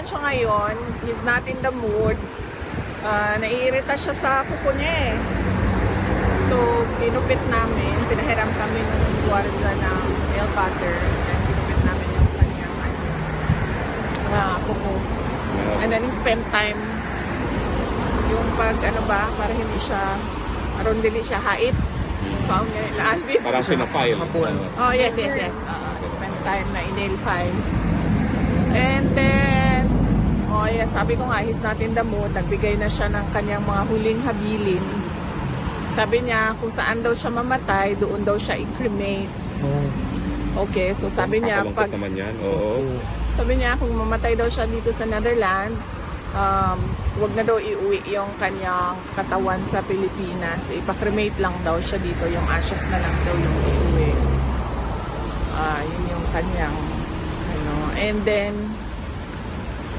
naman siya ngayon. He's not in the mood. Ah, naiirita siya sa kuko niya eh. So, pinupit namin. Pinahiram kami ng guarda ng nail cutter. And pinupit namin yung kanyang ah, kuko. And then he spent time yung pag ano ba, para hindi siya, aron dili siya hait. So, ang ganyan, Alvin. Parang sinafile. Hapon. Oh, yes, yes, yes. Uh, spend time na in-nail file. And then, yes, sabi ko nga, he's not in the mood. Nagbigay na siya ng kanyang mga huling habilin. Sabi niya, kung saan daw siya mamatay, doon daw siya i-cremate. Oh. Okay, so sabi niya, pag, naman yan. Oo. sabi niya, kung mamatay daw siya dito sa Netherlands, um, wag na daw iuwi yung kanyang katawan sa Pilipinas. Ipa-cremate lang daw siya dito. Yung ashes na lang daw yung iuwi. Ah, yun yung kanyang ano. And then,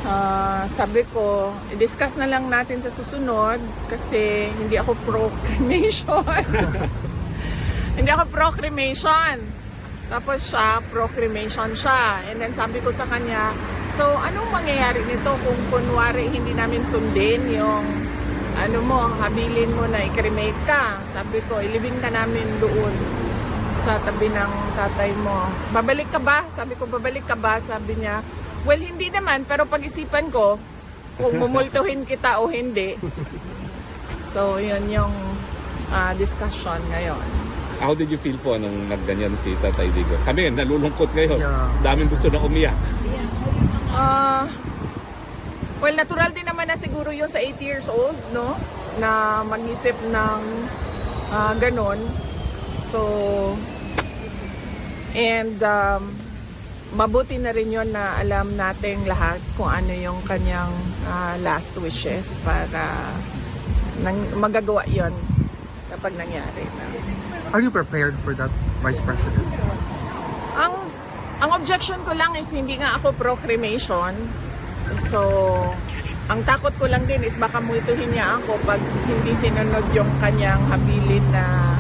ah, sabi ko, i-discuss na lang natin sa susunod kasi hindi ako pro-cremation. hindi ako pro-cremation. Tapos siya, pro-cremation siya. And then sabi ko sa kanya, so anong mangyayari nito kung kunwari hindi namin sundin yung ano mo, habilin mo na i-cremate ka. Sabi ko, ilibing ka namin doon sa tabi ng tatay mo. Babalik ka ba? Sabi ko, babalik ka ba? Sabi niya, well, hindi naman, pero pag-isipan ko, kung mumultuhin kita o hindi. So, yun yung ah, discussion ngayon. How did you feel po nung nagganyan si Tatay Digo? Kami, nalulungkot ngayon. Yeah. Daming gusto na umiyak. Ah, well, natural din naman na siguro yun sa 8 years old, no? Na mag-isip ng ah, ganon. So, and um, mabuti na rin yun na alam nating lahat kung ano yung kanyang ah, last wishes para nang, magagawa yon kapag nangyari na. Are you prepared for that, Vice President? Ang ang objection ko lang is hindi nga ako pro cremation. So, ang takot ko lang din is baka multuhin niya ako pag hindi sinunod yung kanyang habilin na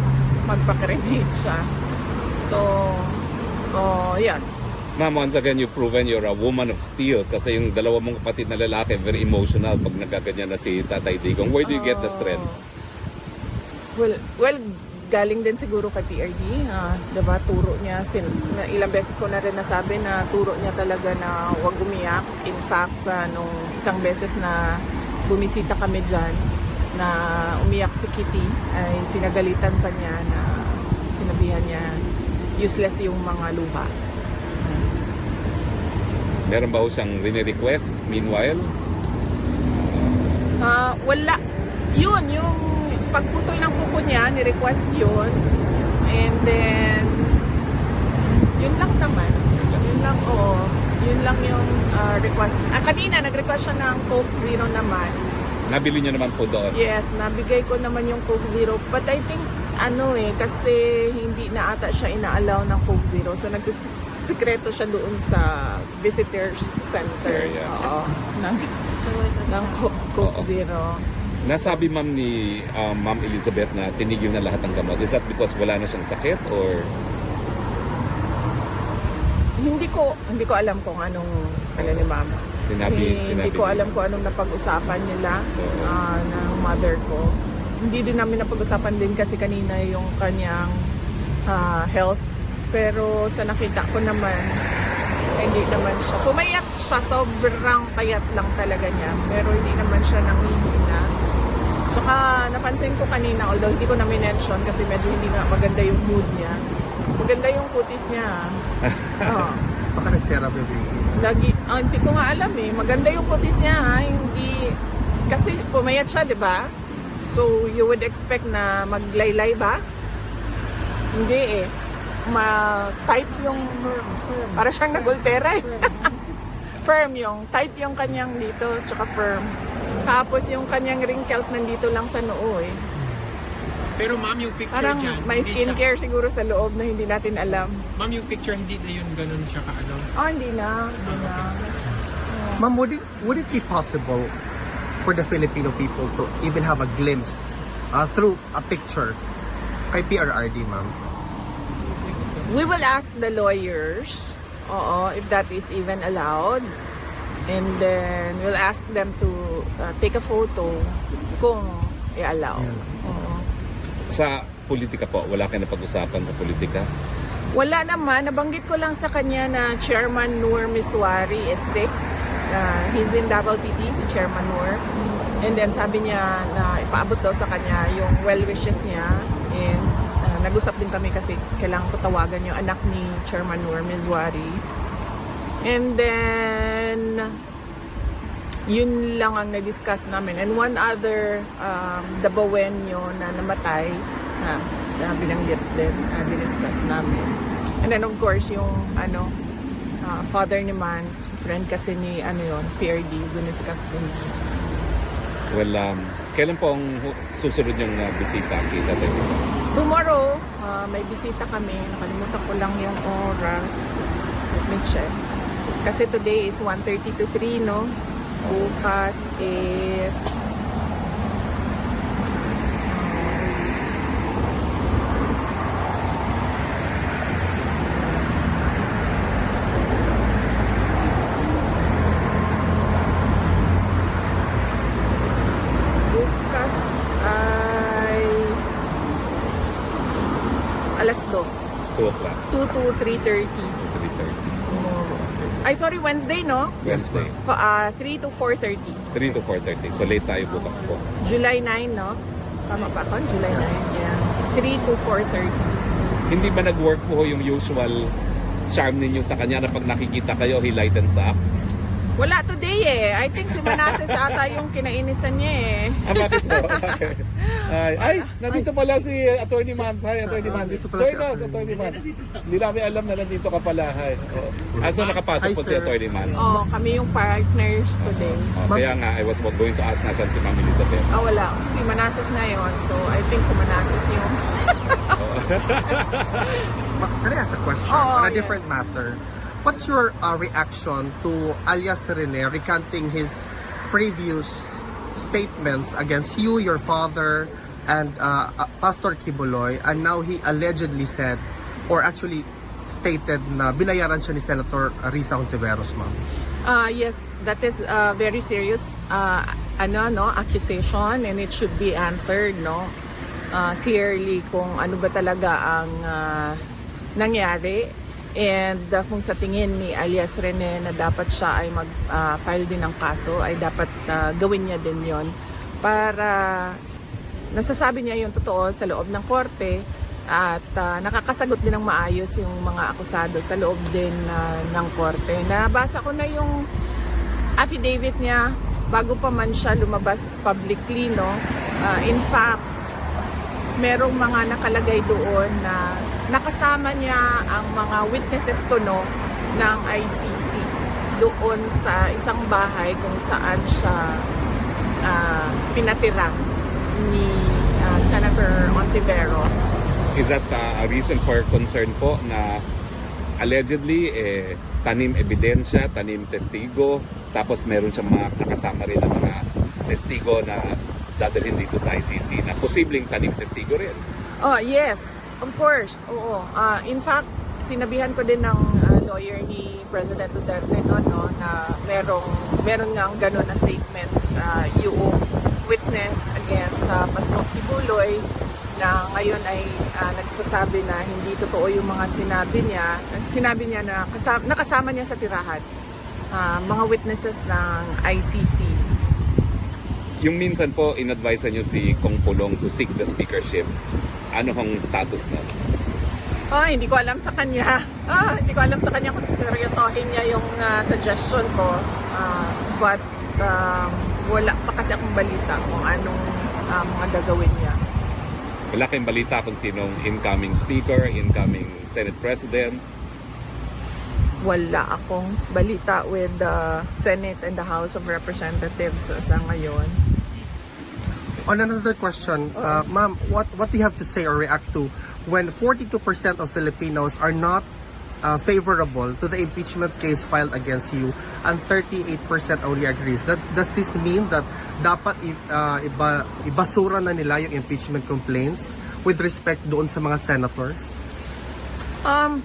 magpa-cremate siya. So, oh, yan. Ma'am, once again, you've proven you're a woman of steel kasi yung dalawa mong kapatid na lalaki, very emotional pag nagkaganyan na si Tatay Digong. Where do you get the strength? Well, well, galing din siguro kay PRD. ah, diba, turo niya, sin, na ilang beses ko na rin nasabi na turo niya talaga na huwag umiyak. In fact, sa nung isang beses na bumisita kami dyan, na umiyak si Kitty, ay pinagalitan pa niya na sinabihan niya useless yung mga luha. Meron ba ho siyang rini-request meanwhile? Ah, wala. Yun, yung pagputol ng kuko niya, ni-request yun. And then, yun lang naman. Yun lang, oo. Yun lang yung ah, request. Ah, kanina, nag-request siya ng Coke Zero naman. Nabili niyo naman po doon. Yes, nabigay ko naman yung Coke Zero. But I think, ano eh, kasi hindi na ata siya ina-allow ng Coke Zero. So, nagsisikreto siya doon sa visitors center. Area. Oo. Ng, ng Coke, Coke Oo. Zero. Nasabi ma'am ni um, Ma'am Elizabeth na tinigil na lahat ng gamot. Is that because wala na siyang sakit or Hindi ko hindi ko alam kung anong ano ni mama. sinabi, hindi, sinabi hindi ko niya? alam kung anong napag-usapan nila Oo. ah, ng mother ko. Hindi din namin napag-usapan din kasi kanina yung kanyang ah, health. Pero sa nakita ko naman, hindi naman siya. Pumayat siya, sobrang payat lang talaga niya. Pero hindi naman siya nanghihina. Tsaka napansin ko kanina, although hindi ko na mention kasi medyo hindi nga maganda yung mood niya. Maganda yung kutis niya. Oo. Baka nagsera baby. Lagi, ah, hindi ko nga alam eh. Maganda yung kutis niya ha. Hindi, kasi pumayat siya, di ba? So, you would expect na maglaylay ba? Hindi eh. Ma-tight yung, para siyang nagultera eh. firm yung, tight yung kanyang dito, tsaka firm. Tapos yung kanyang wrinkles nandito lang sa noo eh. Pero ma'am, yung picture Parang dyan, may hindi siya- skincare siguro sa loob na hindi natin alam. Ma'am, yung picture hindi na yun ganun siya ka ano. Oh, hindi na. Hindi na. Ma'am, would it, would it be possible for the Filipino people to even have a glimpse uh, through a picture kay PRRD, ma'am? We will ask the lawyers, oo, if that is even allowed. And then, we'll ask them to uh, take a photo kung i-allow. Oo. Sa politika po, wala kayo napag-usapan sa politika? Wala naman. Nabanggit ko lang sa kanya na Chairman Noor Miswari is sick. Uh, he's in Davao City, si Chairman Noor. And then sabi niya na ipaabot daw sa kanya yung well wishes niya. And nag-usap din kami kasi kailangan ko tawagan yung anak ni Chairman Noor Miswari. And then, yun lang ang na-discuss namin. And one other, um, Dabawenyo na namatay, na, na binanggit din, na discuss namin. And then of course, yung ano, uh, father ni Mans, friend kasi ni ano yun, PRD, diniscuss din. Well, um, kailan po ang susunod yung uh, bisita kita tayo? Tomorrow, uh, may bisita kami. Nakalimutan ko lang yung oras. Let me check. Kasi today is 1.30 to 3, no? Bukas is... Bukas ay alas 2. 2 o'clock, 2 to 3.30 3.30. tomorrow. Ay, sorry, Wednesday, no? Wednesday, Pa- ah, 3 to 4.30. 3 to 4.30. So late tayo bukas po. July 9, no? Tama ba ako? July 9, yes. 3 to 4.30. Hindi ba nag-work po yung usual charm ninyo sa kanya na pag nakikita kayo, he lightens up? Wala today eh. I think si Manasseh ata yung kinainisan niya eh. Ah, bakit po? ay, ay, nandito pala si Attorney Mans. Hi, Attorney Mans. Nandito pala si Join us, Attorney. Mans. Hindi namin alam na nandito ka pala. Hi. Oh. Ah, so nakapasok Hi, po si sir. Attorney Mans. Oo, kami yung partners today. Oh, kaya nga, I was going to ask nasan si Ma'am Elizabeth. Ah, wala. Si Manasseh na yon So, I think si Manasseh yung... Ma- Can I ask a question Oo, on a yes. different matter? What's your uh, reaction to alias Rene recanting his previous statements against you, your father, and uh, uh, Pastor Kibuloy, and now he allegedly said, or actually stated na binayaran siya ni Senator Risa Ontiveros, ma'am. Uh, yes, that is a very serious uh, ano no accusation and it should be answered no uh, clearly kung ano ba talaga ang uh, nangyari and uh, kung sa tingin ni alias Rene na dapat siya ay mag-file din ng kaso ay dapat uh, gawin niya din yon para nasasabi niya yung totoo sa loob ng korte at ah, nakakasagot din ng maayos yung mga akusado sa loob din ah, ng korte. Nabasa ko na yung affidavit niya bago pa man siya lumabas publicly, no? Ah, in fact, merong mga nakalagay doon na nakasama niya ang mga witnesses ko, no, ng ICC doon sa isang bahay kung saan siya ah, pinatira ni ah, Senator Ontiveros. Is that uh, a reason for concern po na allegedly eh, tanim ebidensya, tanim testigo, tapos meron siyang mga nakasama rin ng mga testigo na dadalhin dito sa ICC na posibleng tanim testigo rin. Oh, yes. Of course. Oo. Ah, in fact, sinabihan ko din ng ah, lawyer ni President Duterte no, no, na merong meron nga ganun na statement sa yung witness against sa Pastor Kibuloy na ngayon ay ah, nagsasabi na hindi totoo yung mga sinabi niya. Sinabi niya na kasama, nakasama niya sa tirahan ah, mga witnesses ng ICC. Yung minsan po, in-advise niyo si Kong Pulong to seek the speakership. Ano hong status na? Oh, hindi ko alam sa kanya. Ah, hindi ko alam sa kanya kung seryosohin niya yung ah, suggestion ko. Ah, but um, wala pa kasi akong balita kung anong ah, mga gagawin niya. Wala kayong balita kung sinong incoming speaker, incoming Senate President. Wala akong balita with the Senate and the House of Representatives sa ngayon. On another question, uh, ma'am, what, what do you have to say or react to when 42% of Filipinos are not uh, favorable to the impeachment case filed against you and 38% only agrees? That, does this mean that dapat uh, iba, ibasura na nila yung impeachment complaints with respect doon sa mga senators? Um,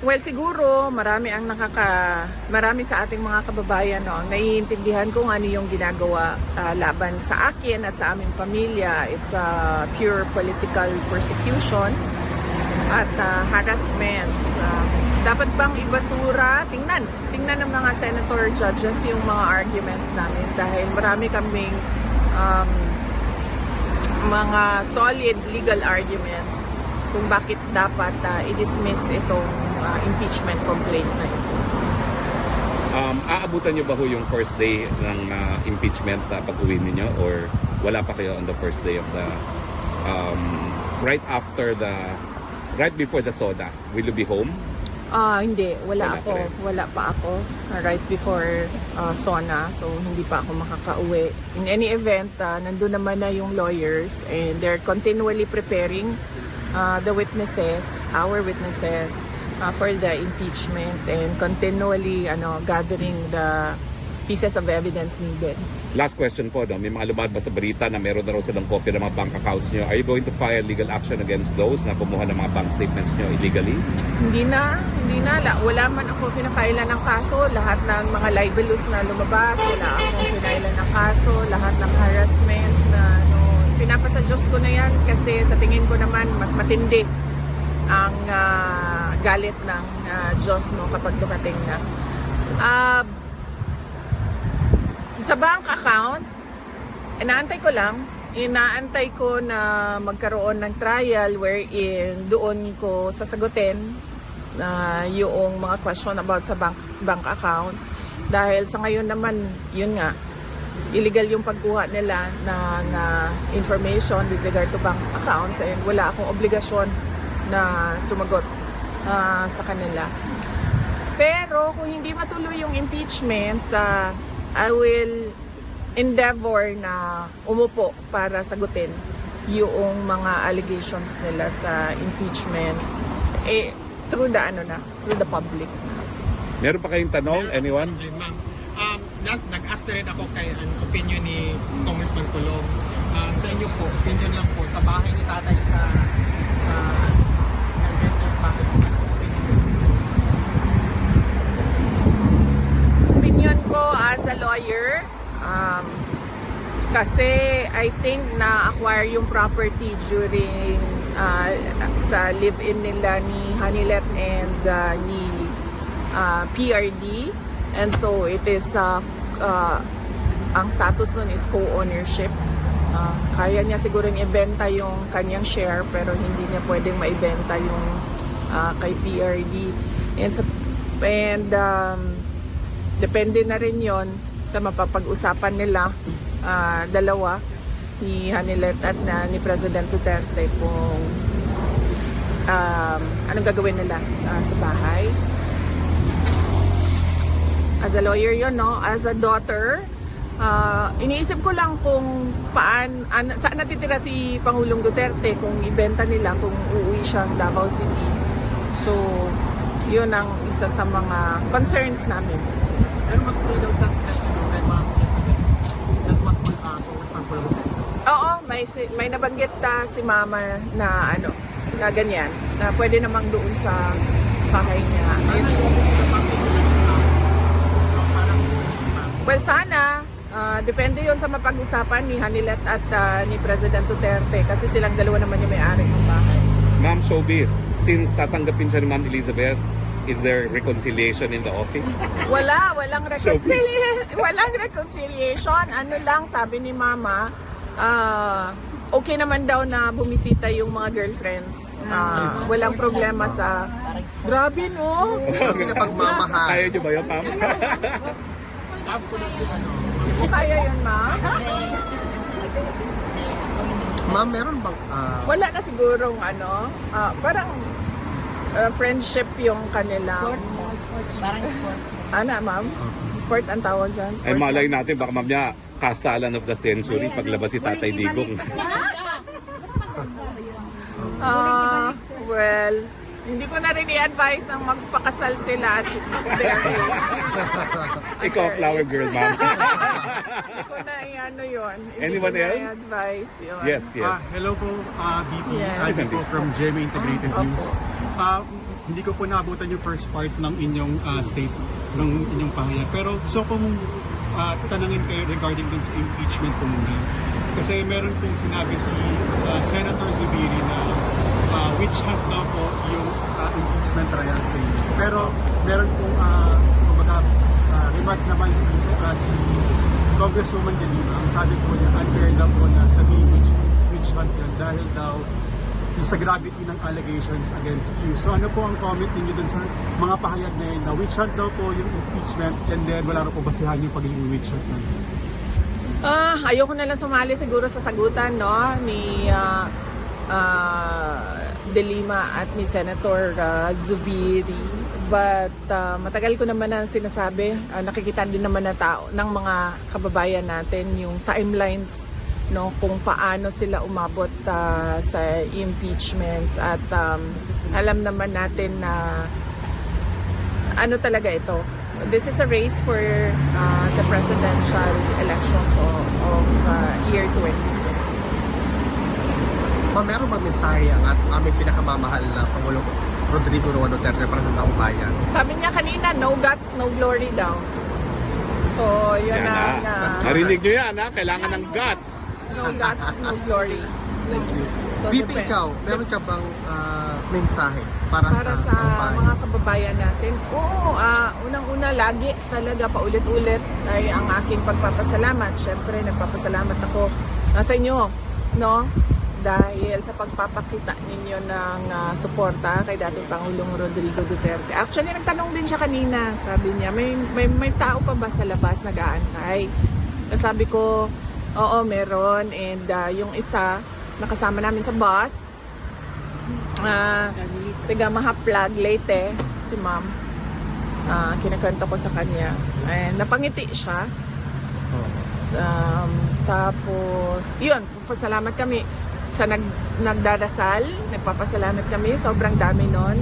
Well, siguro marami ang nakaka marami sa ating mga kababayan no, naiintindihan kung ano yung ginagawa ah, laban sa akin at sa aming pamilya. It's a pure political persecution at ah, harassment. Ah, dapat bang ibasura? Tingnan. Tingnan ng mga senator judges yung mga arguments namin dahil marami kaming um, mga solid legal arguments kung bakit dapat ah, i-dismiss itong ah, impeachment complaint na ito. Um, aabutan nyo ba ho yung first day ng ah, impeachment uh, pag-uwi ninyo or wala pa kayo on the first day of the um, right after the right before the soda will you be home Ah, hindi, wala, Wala ako. pa. Wala pa ako right before ah, SONA, so hindi pa ako makakauwi. In any event, ah, nandun naman na yung lawyers and they're continually preparing ah, the witnesses, our witnesses, ah, for the impeachment and continually ano gathering the pieces of evidence needed. last question po no? may mga lumalabas sa balita na meron na raw silang copy ng mga bank accounts nyo are you going to file legal action against those na kumuha ng mga bank statements nyo illegally Hindi na, hindi na. La, wala man ako pinapailan ng kaso. Lahat ng mga libelous na lumabas, wala akong pinailan ng kaso. Lahat ng harassment na ano, pinapasa Diyos ko na yan kasi sa tingin ko naman mas matindi ang ah, galit ng ah, Diyos no, kapag dumating na. Ah, sa bank accounts, inaantay ko lang, inaantay ko na magkaroon ng trial wherein doon ko sasagutin na yung mga question about sa bank, bank accounts. Dahil sa ngayon naman, yun nga, illegal yung pagkuha nila ng ah, information with regard to bank accounts and wala akong obligasyon na sumagot ah, sa kanila. Pero kung hindi matuloy yung impeachment, ah, I will endeavor na umupo para sagutin yung mga allegations nila sa impeachment eh through the ano na, through the public. meron pa kayong tanong anyone Ay, ma'am. Um, na- nag-ask na rin ako kay an opinion ni Congressman Colong. Ah, sa inyo po, opinion lang po, sa bahay ni tatay sa sa Nagdete, bakit po? opinion as a lawyer, um, kasi I think na-acquire yung property during uh, sa live-in nila ni Hanilet and uh, ni uh, PRD. And so it is, uh, uh, ang status nun is co-ownership. Uh, kaya niya siguro ibenta yung kanyang share pero hindi niya pwedeng maibenta yung uh, kay PRD. And, and um, depende na rin yon sa mapapag-usapan nila ah, dalawa ni Hanilet at na ni President Duterte kung um, anong gagawin nila ah, sa bahay. As a lawyer yon no? As a daughter, ah, iniisip ko lang kung paan, an, saan natitira si Pangulong Duterte kung ibenta nila, kung uuwi siyang Davao City. So, yun ang isa sa mga concerns namin. Pero mag-stay daw siya sa kay, ano, kay Ma'am Elizabeth. That's what uh, Congressman Colong said. Oo, may si- may nabanggit ta si mama na ano, na ganyan, na pwede namang doon sa bahay niya. Sana yung will. Uh. Well, sana, ah, depende yon sa mapag-usapan ni Hanilet at ah, ni President Duterte kasi silang dalawa naman yung may-ari ng bahay. Ma'am Showbiz since tatanggapin siya ni Ma'am Elizabeth is there reconciliation in the office Wala, walang reconciliation. walang reconciliation. Ano lang, sabi ni Mama, ah, okay naman daw na bumisita yung mga girlfriends. Ah, walang problema sa... Grabe, no? Na pagmamahal. kaya nyo ba yun ma'am ano. Hindi kaya yun, Ma? Ma'am, meron bang ah, Wala na sigurong ano, ah, parang ah, friendship yung kanila. Sport mo, sport. Parang sport. Ano, ma'am? Sport ang tawag dyan? ay Sport malay natin baka ma'am niya kasalan of the century paglabas si Tatay Digong Mas maganda. Mas maganda. Ah, well, hindi ko na rin i-advise ang magpakasal sila at their ikaw flower girl ma'am Hindi ko na i-ano yun. Hindi Anyone ko na else? i-advise yun. yes yes Ah, hello po, uh, BP. Yes. Ivy po from GMA Integrated Opo. Ah, hindi ko po naabutan yung first part ng inyong ah, state, ng inyong pahayag. Pero gusto ko mong ah, tanangin kayo regarding dun sa impeachment po muna. Kasi meron pong sinabi si ah, Senator Zubiri na ah, witch hunt daw po yung ah, impeachment trial sa inyo. Pero meron pong uh, kumbaga, ah, remark naman si, ah, si Congresswoman De. Ang sabi po niya, unfair daw po na sabihin witch, witch hunt yan dahil daw sa gravity ng allegations against you. So ano po ang comment ninyo dun sa mga pahayag na yun na witch hunt daw po yung impeachment and then wala rin po basihan yung pagiging witch hunt na? Ah, ayoko na lang sumali siguro sa sagutan no ni ah, ah, De Lima at ni Senator ah, Zubiri. But ah, matagal ko naman na sinasabi, ah, nakikita din naman na tao ng mga kababayan natin yung timelines no kung paano sila umabot ah, sa impeachment at um, alam naman natin na ano talaga ito. This is a race for uh, the presidential elections of, of uh, year 20. Ma'am, meron ba mensahe ang at aming pinakamamahal na Pangulong Rodrigo Roa Duterte para sa taong bayan? Sabi niya kanina, no guts, no glory daw. So, yun Yan ang na. uh, Narinig nyo yan ha? Kailangan ng guts. No guts, no glory. Thank you. So, VP, depend- ikaw, meron ka bang ah, mensahe para, para sa, sa mga kababayan natin. Oo, ah, unang-una lagi talaga paulit-ulit ay ang aking pagpapasalamat. Siyempre, nagpapasalamat ako ah, sa inyo, no? Dahil sa pagpapakita ninyo ng ah, suporta kay dating Pangulong Rodrigo Duterte. Actually, nagtanong din siya kanina. Sabi niya, may, may, may tao pa ba sa labas nag-aantay? Sabi ko, oo, meron. And ah, yung isa, nakasama namin sa bus, Ah, taga Mahaplag, Leyte, si ma'am. Ah, kinakwento ko sa kanya. And napangiti siya. Um, tapos, yun, pasalamat kami sa nag, nagdarasal. Nagpapasalamat kami. Sobrang dami nun.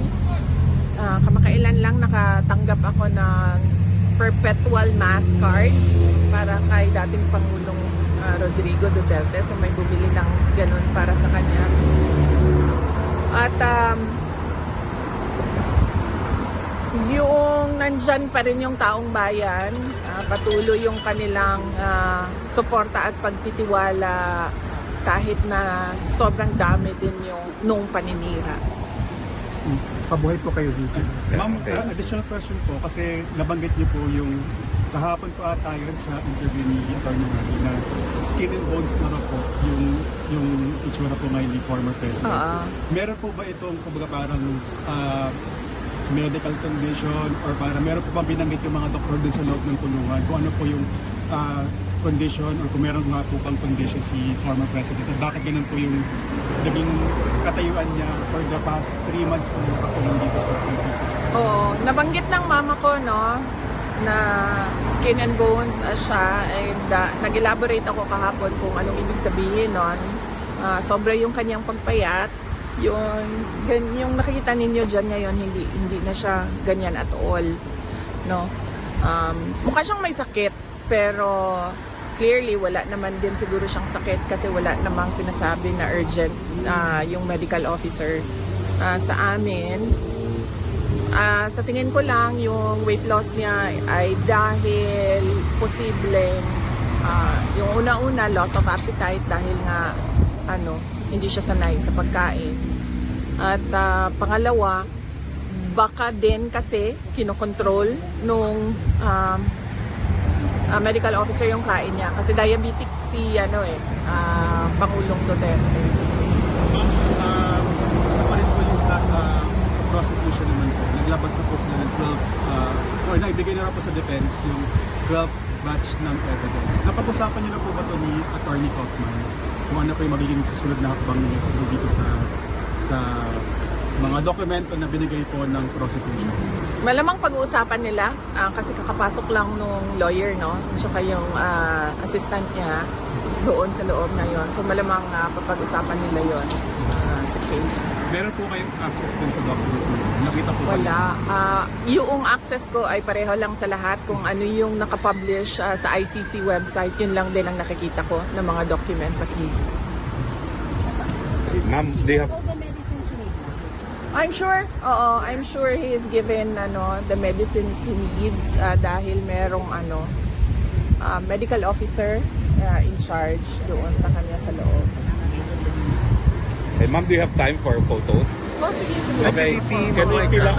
Ah, kamakailan lang nakatanggap ako ng perpetual mass card para kay dating Pangulong ah, Rodrigo Duterte. So may bumili ng ganun para sa kanya. At um, yung nandyan pa rin yung taong bayan, ah, patuloy yung kanilang ah, suporta at pagtitiwala kahit na sobrang dami din yung nung paninira. Pabuhay po kayo, VP. Ma'am, Okay. uh, additional question po kasi nabanggit niyo po yung kahapon po ata yun sa interview ni Atty. Mali na skin and bones na raw po yung yung itsura po ngayon ni former president. Oo. Meron po ba itong kumbaga parang ah, medical condition or para meron po ba binanggit yung mga doktor dun sa loob ng kulungan kung ano po yung ah, condition or kung meron nga po bang condition si former president at bakit ganun po yung naging katayuan niya for the past 3 months po na nakakulong dito sa PCC. Oo, nabanggit ng mama ko, no, na skin and bones uh, siya and uh, nag-elaborate ako kahapon kung anong ibig sabihin nun. Ah, sobra yung kanyang pagpayat. Yung, gan, yung nakikita ninyo dyan ngayon, hindi, hindi na siya ganyan at all. No? Um, mukha siyang may sakit, pero clearly wala naman din siguro siyang sakit kasi wala namang sinasabi na urgent ah, yung medical officer ah, sa amin. Ah, sa tingin ko lang, yung weight loss niya ay dahil posibleng ah, yung una-una loss of appetite dahil nga ano, hindi siya sanay sa pagkain. At ah, pangalawa, baka din kasi kinokontrol nung um, ah, medical officer yung kain niya kasi diabetic si ano eh ah, Pangulong Duterte. Um, isa pa rin po yung ah, sa prosecution naman po. Naglabas na po sila ng 12, uh, or naibigay na po sa defense yung 12 batch ng evidence. Napag-usapan niyo na po ba ito ni Attorney Kaufman? Kung ano po yung magiging susunod na hakbang ninyo po dito sa sa mga dokumento na binigay po ng prosecution. Malamang pag-uusapan nila ah, kasi kakapasok lang nung lawyer, no? Tsaka yung ah, assistant niya doon sa loob na yon. So malamang ah, papag-usapan nila yon ah, sa case. Meron po kayong access din sa document? Nakita po? Wala. Ah, yung access ko ay pareho lang sa lahat. Kung ano yung nakapublish ah, sa ICC website, yun lang din ang nakikita ko ng mga documents sa case. Ma'am, you have... All the medicine she needs. I'm sure, oo, I'm sure he is given ano, the medicines he needs ah, dahil merong ano, ah, medical officer ah, in charge doon sa kanya sa loob. Eh, ma'am, do you have time for photos? Oh, sige, sige. Okay, can we fill up,